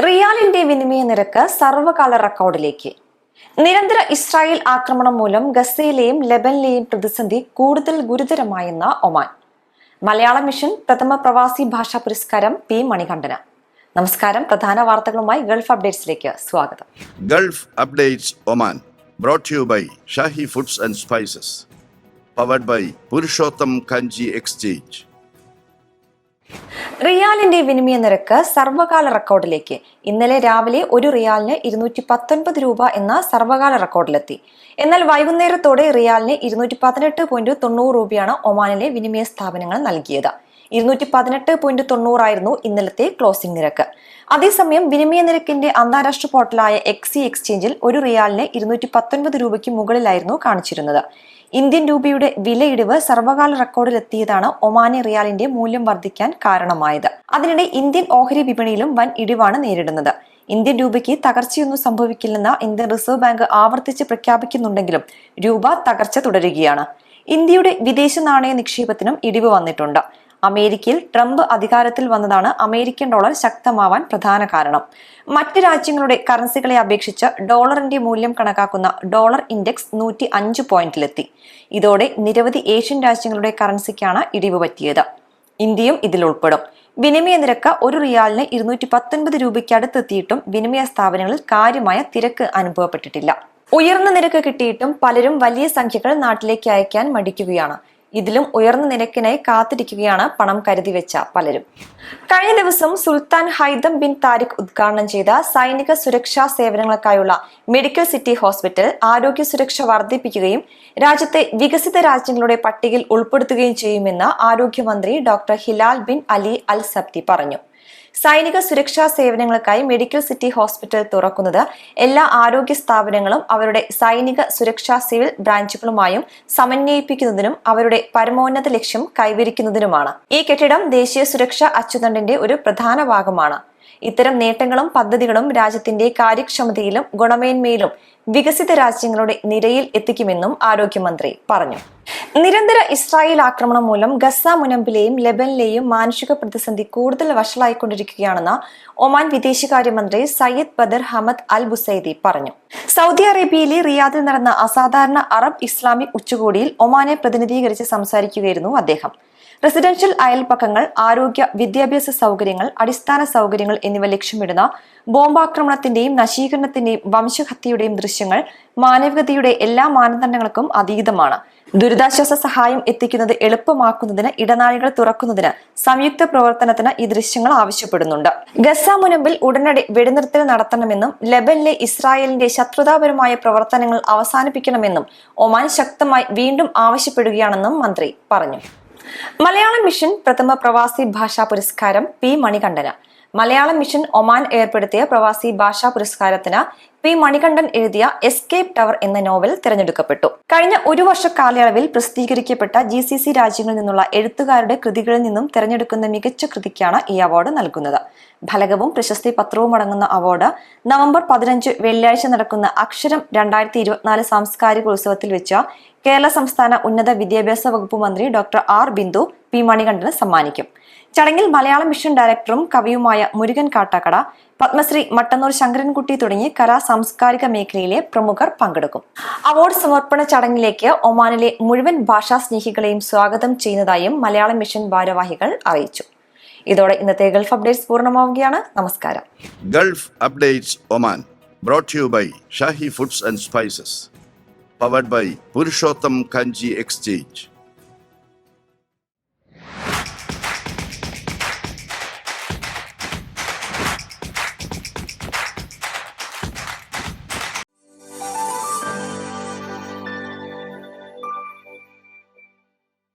റിയാലിന്റെ വിനിമയ നിരക്ക് സർവകാല റെക്കോർഡിലേക്ക്. നിരന്തര ഇസ്രായേൽ ആക്രമണം മൂലം ഗസയിലെയും ലെബനിലെയും പ്രതിസന്ധി കൂടുതൽ ഗുരുതരമായെന്ന ഒമാൻ. മലയാള മിഷൻ പ്രഥമ പ്രവാസി ഭാഷാ പുരസ്കാരം പി മണികണ്ഠന. നമസ്കാരം പ്രധാന വാർത്തകളുമായി ഗൾഫ് അപ്ഡേറ്റ്സിലേക്ക് സ്വാഗതം. Gulf updates Oman brought you by Shahi foods and spices powered by Purushottam Kanji exchange. റിയാലിന്റെ വിനിമയ നിരക്ക് സർവകാല റെക്കോർഡിലേക്ക്. ഇന്നലെ രാവിലെ ഒരു റിയാലിന് ഇരുന്നൂറ്റി പത്തൊൻപത് രൂപ എന്ന സർവകാല റെക്കോർഡിലെത്തി. എന്നാൽ വൈകുന്നേരത്തോടെ റിയാലിന് ഇരുന്നൂറ്റി പതിനെട്ട് പോയിന്റ് തൊണ്ണൂറ് രൂപയാണ് ഒമാനിലെ വിനിമയ സ്ഥാപനങ്ങൾ നൽകിയത്. ഇരുന്നൂറ്റി പതിനെട്ട് പോയിന്റ് തൊണ്ണൂറായിരുന്നു ഇന്നലത്തെ ക്ലോസിംഗ് നിരക്ക്. അതേസമയം വിനിമയ നിരക്കിന്റെ അന്താരാഷ്ട്ര പോർട്ടലായ എക്സി എക്സ്ചേഞ്ചിൽ ഒരു റിയാലിന് ഇരുന്നൂറ്റി പത്തൊൻപത് രൂപയ്ക്ക് മുകളിലായിരുന്നു കാണിച്ചിരുന്നത്. ഇന്ത്യൻ രൂപയുടെ വിലയിടിവ് സർവകാല റെക്കോർഡിലെത്തിയതാണ് ഒമാനി റിയാലിന്റെ മൂല്യം വർദ്ധിക്കാൻ കാരണമായത്. അതിനിടെ ഇന്ത്യൻ ഓഹരി വിപണിയിലും വൻ ഇടിവാണ് നേരിടുന്നത്. ഇന്ത്യൻ രൂപയ്ക്ക് തകർച്ചയൊന്നും സംഭവിക്കില്ലെന്ന ഇന്ത്യൻ റിസർവ് ബാങ്ക് ആവർത്തിച്ച് പ്രഖ്യാപിക്കുന്നുണ്ടെങ്കിലും രൂപ തകർച്ച തുടരുകയാണ്. ഇന്ത്യയുടെ വിദേശ നാണയ നിക്ഷേപത്തിനും ഇടിവ് വന്നിട്ടുണ്ട്. അമേരിക്കയിൽ ട്രംപ് അധികാരത്തിൽ വന്നതാണ് അമേരിക്കൻ ഡോളർ ശക്തമാവാൻ പ്രധാന കാരണം. മറ്റ് രാജ്യങ്ങളുടെ കറൻസികളെ അപേക്ഷിച്ച് ഡോളറിന്റെ മൂല്യം കണക്കാക്കുന്ന ഡോളർ ഇൻഡെക്സ് നൂറ്റി അഞ്ച് പോയിന്റിലെത്തി. ഇതോടെ നിരവധി ഏഷ്യൻ രാജ്യങ്ങളുടെ കറൻസിക്കാണ് ഇടിവ് പറ്റിയത്. ഇന്ത്യയും ഇതിൽ ഉൾപ്പെടും. വിനിമയ നിരക്ക് ഒരു റിയാലിന് ഇരുന്നൂറ്റി പത്തൊൻപത് രൂപയ്ക്ക് അടുത്തെത്തിയിട്ടും വിനിമയ സ്ഥാപനങ്ങളിൽ കാര്യമായ തിരക്ക് അനുഭവപ്പെട്ടിട്ടില്ല. ഉയർന്ന നിരക്ക് കിട്ടിയിട്ടും പലരും വലിയ സംഖ്യകൾ നാട്ടിലേക്ക് അയക്കാൻ മടിക്കുകയാണ്. ഇതിലും ഉയർന്ന നിരക്കിനായി കാത്തിരിക്കുകയാണ് പണം കരുതി വെച്ച പലരും. കഴിഞ്ഞ ദിവസം സുൽത്താൻ ഹൈദം ബിൻ താരിഖ് ഉദ്ഘാടനം ചെയ്ത സൈനിക സുരക്ഷാ സേവനങ്ങൾക്കായുള്ള മെഡിക്കൽ സിറ്റി ഹോസ്പിറ്റൽ ആരോഗ്യ സുരക്ഷ വർദ്ധിപ്പിക്കുകയും രാജ്യത്തെ വികസിത രാജ്യങ്ങളുടെ പട്ടികയിൽ ഉൾപ്പെടുത്തുകയും ചെയ്യുമെന്ന് ആരോഗ്യമന്ത്രി doctor Hilal bin Ali al Sabti പറഞ്ഞു. സൈനിക സുരക്ഷാ സേവനങ്ങൾക്കായി മെഡിക്കൽ സിറ്റി ഹോസ്പിറ്റൽ തുറക്കുന്നത്. എല്ലാ ആരോഗ്യ സ്ഥാപനങ്ങളും അവരുടെ സൈനിക സുരക്ഷാ സിവിൽ ബ്രാഞ്ചുകളുമായും സമന്വയിപ്പിക്കുന്നതിനും അവരുടെ പരമോന്നത ലക്ഷ്യം കൈവരിക്കുന്നതിനുമാണ്. ഈ കെട്ടിടം ദേശീയ സുരക്ഷാ അച്ചുതണ്ടിന്റെ ഒരു പ്രധാന ഭാഗമാണ്. ഇത്തരം നേട്ടങ്ങളും പദ്ധതികളും രാജ്യത്തിന്റെ കാര്യക്ഷമതയിലും ഗുണമേന്മയിലും വികസിത രാജ്യങ്ങളുടെ നിരയിൽ എത്തിക്കുമെന്നും ആരോഗ്യമന്ത്രി പറഞ്ഞു. നിരന്തര ഇസ്രായേൽ ആക്രമണം മൂലം ഗസ മുനമ്പിലെയും ലെബനിലെയും മാനുഷിക പ്രതിസന്ധി കൂടുതൽ വഷളായിക്കൊണ്ടിരിക്കുകയാണെന്ന് ഒമാൻ വിദേശകാര്യമന്ത്രി Sayyid Badr Hamad al Busaidi പറഞ്ഞു. സൗദി അറേബ്യയിലെ റിയാദിൽ നടന്ന അസാധാരണ അറബ് ഇസ്ലാമിക് ഉച്ചകോടിയിൽ ഒമാനെ പ്രതിനിധീകരിച്ച് സംസാരിക്കുകയായിരുന്നു അദ്ദേഹം. റെസിഡൻഷ്യൽ അയൽപ്പക്കങ്ങൾ ആരോഗ്യ വിദ്യാഭ്യാസ സൗകര്യങ്ങൾ അടിസ്ഥാന സൗകര്യങ്ങൾ എന്നിവ ലക്ഷ്യമിടുന്ന ബോംബാക്രമണത്തിന്റെയും നശീകരണത്തിന്റെയും വംശഹത്യയുടെയും ദൃശ്യങ്ങൾ മാനവികതയുടെ എല്ലാ മാനദണ്ഡങ്ങൾക്കും അതീതമാണ്. ദുരിതാശ്വാസ സഹായം എത്തിക്കുന്നത് എളുപ്പമാക്കുന്നതിന് ഇടനാഴികൾ തുറക്കുന്നതിന് സംയുക്ത പ്രവർത്തനത്തിന് ഈ ദൃശ്യങ്ങൾ ആവശ്യപ്പെടുന്നുണ്ട്. ഗസ മുനമ്പിൽ ഉടനടി വെടിനിർത്തൽ നടത്തണമെന്നും ലെബനിലെ ഇസ്രായേലിന്റെ ശത്രുതാപരമായ പ്രവർത്തനങ്ങൾ അവസാനിപ്പിക്കണമെന്നും ഒമാൻ ശക്തമായി വീണ്ടും ആവശ്യപ്പെടുകയാണെന്നും മന്ത്രി പറഞ്ഞു. മലയാളം മിഷൻ പ്രഥമ പ്രവാസി ഭാഷാ പുരസ്കാരം P Manikandan. Malayalam mission Oman ഏർപ്പെടുത്തിയ പ്രവാസി ഭാഷാ പുരസ്കാരത്തിന് പി മണികണ്ഠൻ എഴുതിയ എസ്കേപ്പ് ടവർ എന്ന നോവൽ തിരഞ്ഞെടുക്കപ്പെട്ടു. കഴിഞ്ഞ ഒരു വർഷ കാലയളവിൽ പ്രസിദ്ധീകരിക്കപ്പെട്ട ജി സി സി രാജ്യങ്ങളിൽ നിന്നുള്ള എഴുത്തുകാരുടെ കൃതികളിൽ നിന്നും തിരഞ്ഞെടുക്കുന്ന മികച്ച കൃതിക്കാണ് ഈ അവാർഡ് നൽകുന്നത്. ഫലകവും പ്രശസ്തി പത്രവും അടങ്ങുന്ന അവാർഡ് നവംബർ പതിനഞ്ച് വെള്ളിയാഴ്ച നടക്കുന്ന അക്ഷരം രണ്ടായിരത്തി ഇരുപത്തിനാല് സാംസ്കാരിക ഉത്സവത്തിൽ വെച്ച് കേരള സംസ്ഥാന ഉന്നത വിദ്യാഭ്യാസ വകുപ്പ് മന്ത്രി ഡോക്ടർ ആർ ബിന്ദു പി മണികണ്ഠന് സമ്മാനിക്കും. ചടങ്ങിൽ മലയാളം മിഷൻ ഡയറക്ടറും കവിയുമായ മുരുകൻ കാട്ടാക്കട പത്മശ്രീ മട്ടന്നൂർ ശങ്കരൻകുട്ടി തുടങ്ങി കലാ സാംസ്കാരിക മേഖലയിലെ പ്രമുഖർ പങ്കെടുക്കും. അവാർഡ് സമർപ്പണ ചടങ്ങിലേക്ക് ഒമാനിലെ മുഴുവൻ ഭാഷാ സ്നേഹികളെയും സ്വാഗതം ചെയ്യുന്നതായും മലയാളം മിഷൻ ഭാരവാഹികൾ അറിയിച്ചു. ഇതോടെ ഇന്നത്തെ ഗൾഫ് അപ്ഡേറ്റ്സ് പൂർണമാവുകയാണ്. നമസ്കാരം. Gulf updates Oman brought you by Shahi foods and spices powered by Purushottam Kanji exchange.